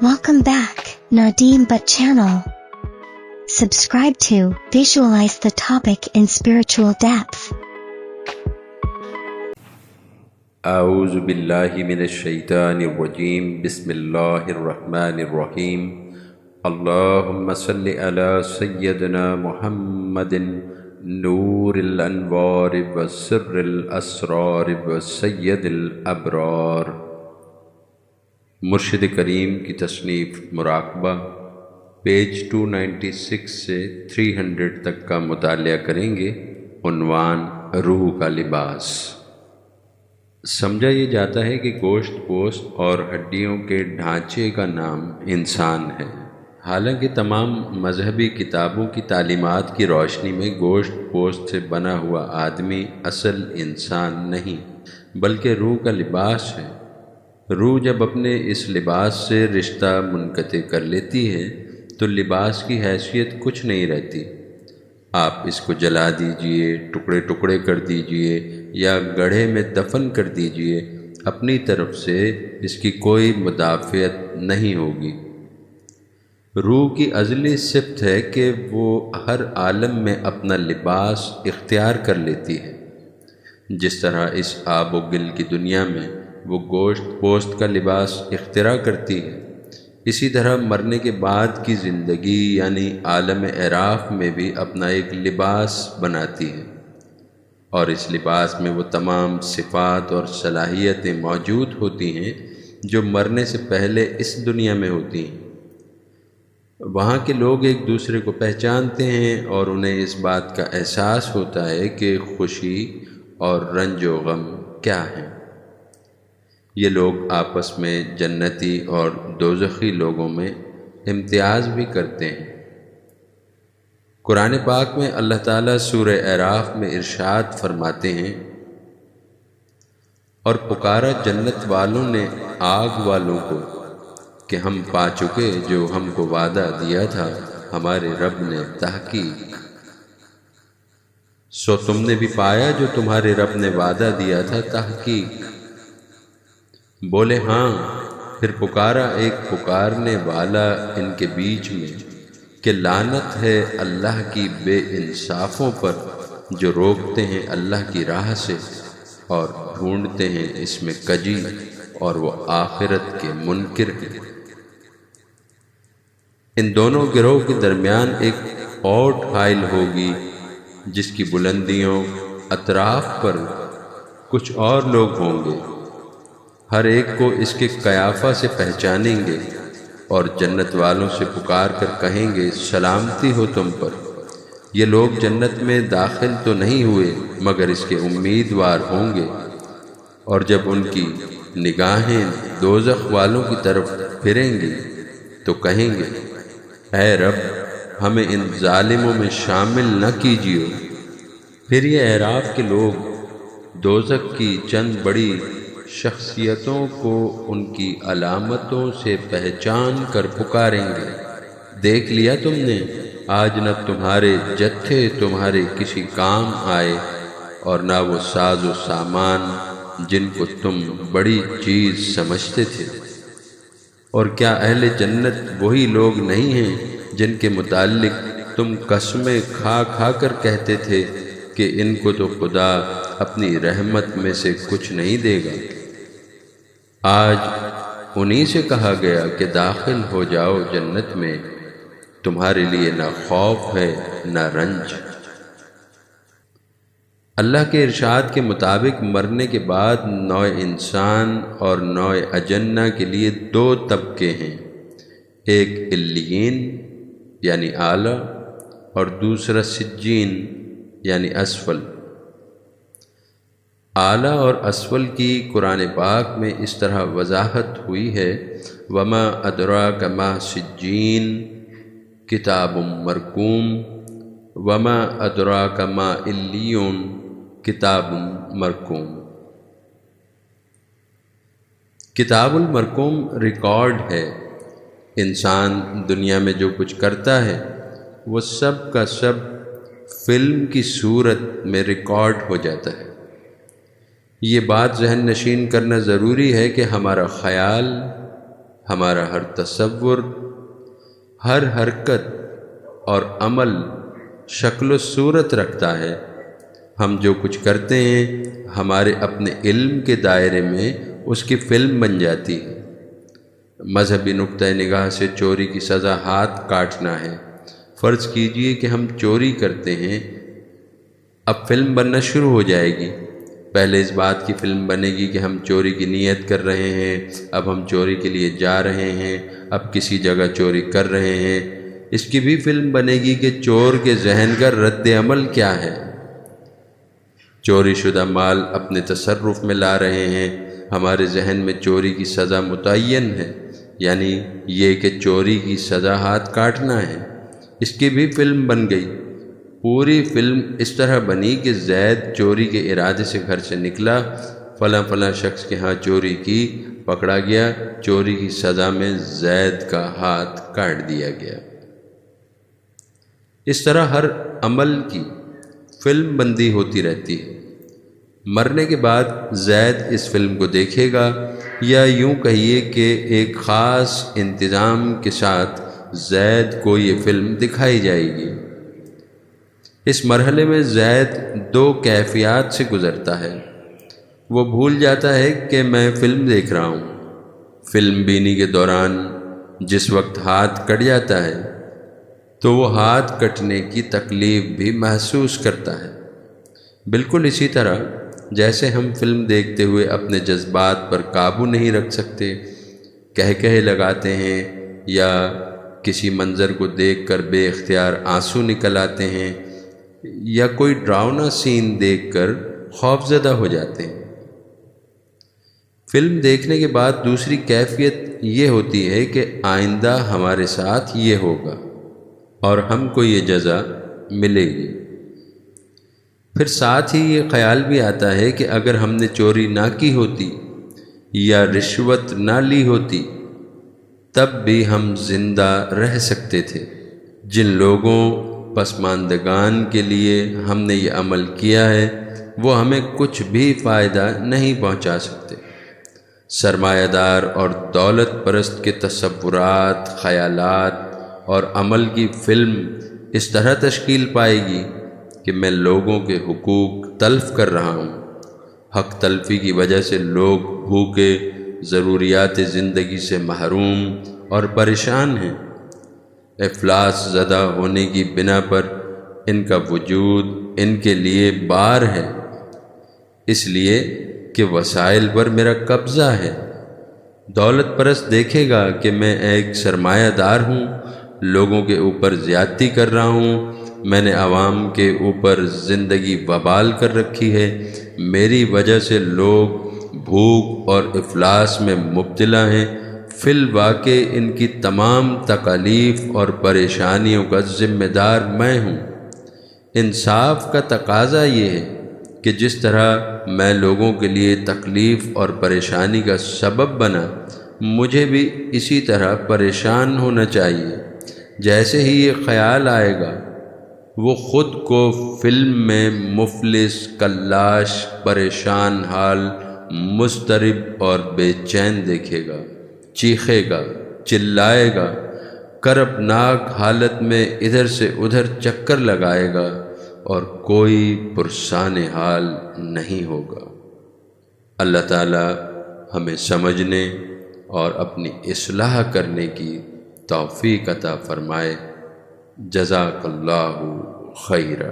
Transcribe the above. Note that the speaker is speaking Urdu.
Welcome back, Nadeem But channel. Subscribe to visualize the topic in spiritual depth. اعوذ باللہ من الشیطان الرجیم بسم اللہ الرحمن الرحیم اللہم صلی علی سیدنا محمد نور الانوار وسر الاسرار وسید الابرار مرشد کریم کی تصنیف مراقبہ، پیج 296 سے 300 تک کا مطالعہ کریں گے عنوان روح کا لباس۔ سمجھا یہ جاتا ہے کہ گوشت پوست اور ہڈیوں کے ڈھانچے کا نام انسان ہے۔ حالانکہ تمام مذہبی کتابوں کی تعلیمات کی روشنی میں گوشت پوست سے بنا ہوا آدمی اصل انسان نہیں، بلکہ روح کا لباس ہے۔ روح جب اپنے اس لباس سے رشتہ منقطع کر لیتی ہے، تو لباس کی حیثیت کچھ نہیں رہتی۔ آپ اس کو جلا دیجیے، ٹکڑے ٹکڑے کر دیجیے یا گڑھے میں دفن کر دیجیے، اپنی طرف سے اس کی کوئی مدافعت نہیں ہوگی۔ روح کی ازلی صفت ہے کہ وہ ہر عالم میں اپنا لباس اختیار کر لیتی ہے۔ جس طرح اس آب و گل کی دنیا میں وہ گوشت پوست کا لباس اختراع کرتی ہے۔ اسی طرح مرنے کے بعد کی زندگی یعنی عالم عراف میں بھی اپنا ایک لباس بناتی ہے۔ اور اس لباس میں وہ تمام صفات اور صلاحیتیں موجود ہوتی ہیں جو مرنے سے پہلے اس دنیا میں ہوتی ہیں۔ وہاں کے لوگ ایک دوسرے کو پہچانتے ہیں اور انہیں اس بات کا احساس ہوتا ہے کہ خوشی اور رنج و غم کیا ہیں۔ یہ لوگ آپس میں جنتی اور دوزخی لوگوں میں امتیاز بھی کرتے ہیں۔ قرآن پاک میں اللہ تعالیٰ سورہ اعراف میں ارشاد فرماتے ہیں، اور پکارا جنت والوں نے آگ والوں کو کہ ہم پا چکے جو ہم کو وعدہ دیا تھا، ہمارے رب نے تحقیق۔ سو تم نے بھی پایا جو تمہارے رب نے وعدہ دیا تھا، تحقیق۔ بولے ہاں. پھر پکارا ایک پکارنے والا ان کے بیچ میں کہ لانت ہے اللہ کی بے انصافوں پر جو روکتے ہیں اللہ کی راہ سے اور ڈھونڈتے ہیں اس میں کجی اور وہ آخرت کے منکر ہیں۔ ان دونوں گروہ کے درمیان ایک اوٹ حائل ہوگی جس کی بلندیوں، اطراف پر کچھ اور لوگ ہوں گے۔ ہر ایک کو اس کے قیافہ سے پہچانیں گے اور جنت والوں سے پکار کر کہیں گے، سلامتی ہو تم پر۔ یہ لوگ جنت میں داخل تو نہیں ہوئے، مگر اس کے امیدوار ہوں گے۔ اور جب ان کی نگاہیں دوزخ والوں کی طرف پھریں گی، تو کہیں گے، اے رب، ہمیں ان ظالموں میں شامل نہ کیجیے۔ پھر یہ اعراف کے لوگ دوزخ کی چند بڑی شخصیتوں کو ان کی علامتوں سے پہچان کر پکاریں گے۔ دیکھ لیا تم نے، آج نہ تمہارے جتھے تمہارے کسی کام آئے اور نہ وہ ساز و سامان جن کو تم بڑی چیز سمجھتے تھے۔ اور کیا اہل جنت وہی لوگ نہیں ہیں جن کے متعلق تم قسمیں کھا کھا کر کہتے تھے کہ ان کو تو خدا اپنی رحمت میں سے کچھ نہیں دے گا۔ آج انہی سے کہا گیا کہ داخل ہو جاؤ جنت میں، تمہارے لیے نہ خوف ہے، نہ رنج۔ اللہ کے ارشاد کے مطابق مرنے کے بعد نو انسان اور نو اجنہ کے لیے دو طبقے ہیں۔ ایک الین یعنی اعلیٰ، اور دوسرا سجین یعنی اسفل۔ اعلیٰ اور اسفل کی قرآن پاک میں اس طرح وضاحت ہوئی ہے، وما ادرا کما سجین کتاب مرکوم، وما ادرا کما اللیون کتاب مرکوم۔ کتاب المرکوم ریکارڈ ہے۔ انسان دنیا میں جو کچھ کرتا ہے، وہ سب کا سب فلم کی صورت میں ریکارڈ ہو جاتا ہے۔ یہ بات ذہن نشین کرنا ضروری ہے کہ ہمارا خیال، ہمارا ہر تصور، ہر حرکت اور عمل شکل و صورت رکھتا ہے۔ ہم جو کچھ کرتے ہیں، ہمارے اپنے علم کے دائرے میں اس کی فلم بن جاتی ہے۔ مذہبی نقطۂ نگاہ سے چوری کی سزا ہاتھ کاٹنا ہے۔ فرض کیجیے کہ ہم چوری کرتے ہیں، اب فلم بننا شروع ہو جائے گی۔ پہلے اس بات کی فلم بنے گی کہ ہم چوری کی نیت کر رہے ہیں، اب ہم چوری کے لیے جا رہے ہیں، اب کسی جگہ چوری کر رہے ہیں۔ اس کی بھی فلم بنے گی کہ چور کے ذہن کا رد عمل کیا ہے۔ چوری شدہ مال اپنے تصرف میں لا رہے ہیں۔ ہمارے ذہن میں چوری کی سزا متعین ہے یعنی یہ کہ چوری کی سزا ہاتھ کاٹنا ہے۔ اس کی بھی فلم بن گئی۔ پوری فلم اس طرح بنی کہ زید چوری کے ارادے سے گھر سے نکلا، فلاں فلاں شخص کے ہاں چوری کی، پکڑا گیا، چوری کی سزا میں زید کا ہاتھ کاٹ دیا گیا۔ اس طرح ہر عمل کی فلم بندی ہوتی رہتی ہے۔ مرنے کے بعد زید اس فلم کو دیکھے گا یا یوں کہیے کہ ایک خاص انتظام کے ساتھ زید کو یہ فلم دکھائی جائے گی۔ اس مرحلے میں زید دو کیفیات سے گزرتا ہے۔ وہ بھول جاتا ہے کہ میں فلم دیکھ رہا ہوں۔ فلم بینی کے دوران جس وقت ہاتھ کٹ جاتا ہے، تو وہ ہاتھ کٹنے کی تکلیف بھی محسوس کرتا ہے۔ بالکل اسی طرح جیسے ہم فلم دیکھتے ہوئے اپنے جذبات پر قابو نہیں رکھ سکتے، کہہ کہے لگاتے ہیں یا کسی منظر کو دیکھ کر بے اختیار آنسو نکل آتے ہیں یا کوئی ڈراؤنا سین دیکھ کر خوف زدہ ہو جاتے ہیں۔ فلم دیکھنے کے بعد دوسری کیفیت یہ ہوتی ہے کہ آئندہ ہمارے ساتھ یہ ہوگا اور ہم کو یہ جزا ملے گی۔ پھر ساتھ ہی یہ خیال بھی آتا ہے کہ اگر ہم نے چوری نہ کی ہوتی یا رشوت نہ لی ہوتی تب بھی ہم زندہ رہ سکتے تھے۔ جن لوگوں پسماندگان کے لیے ہم نے یہ عمل کیا ہے، وہ ہمیں کچھ بھی فائدہ نہیں پہنچا سکتے۔ سرمایہ دار اور دولت پرست کے تصورات، خیالات اور عمل کی فلم اس طرح تشکیل پائے گی کہ میں لوگوں کے حقوق تلف کر رہا ہوں۔ حق تلفی کی وجہ سے لوگ بھوکے، ضروریات زندگی سے محروم اور پریشان ہیں۔ افلاس زدہ ہونے کی بنا پر ان کا وجود ان کے لیے بار ہے۔ اس لیے کہ وسائل پر میرا قبضہ ہے۔ دولت پرست دیکھے گا کہ میں ایک سرمایہ دار ہوں، لوگوں کے اوپر زیادتی کر رہا ہوں، میں نے عوام کے اوپر زندگی وبال کر رکھی ہے۔ میری وجہ سے لوگ بھوک اور افلاس میں مبتلا ہیں۔ فی الواقع ان کی تمام تکالیف اور پریشانیوں کا ذمہ دار میں ہوں۔ انصاف کا تقاضا یہ ہے کہ جس طرح میں لوگوں کے لیے تکلیف اور پریشانی کا سبب بنا، مجھے بھی اسی طرح پریشان ہونا چاہیے۔ جیسے ہی یہ خیال آئے گا، وہ خود کو فلم میں مفلس، کلاش، پریشان حال مسترب اور بے چین دیکھے گا۔ چیخے گا، چلائے گا۔ کرب ناک حالت میں ادھر سے ادھر چکر لگائے گا اور کوئی پرسان حال نہیں ہوگا۔ اللہ تعالی ہمیں سمجھنے اور اپنی اصلاح کرنے کی توفیق عطا فرمائے۔ جزاک اللہ خیرہ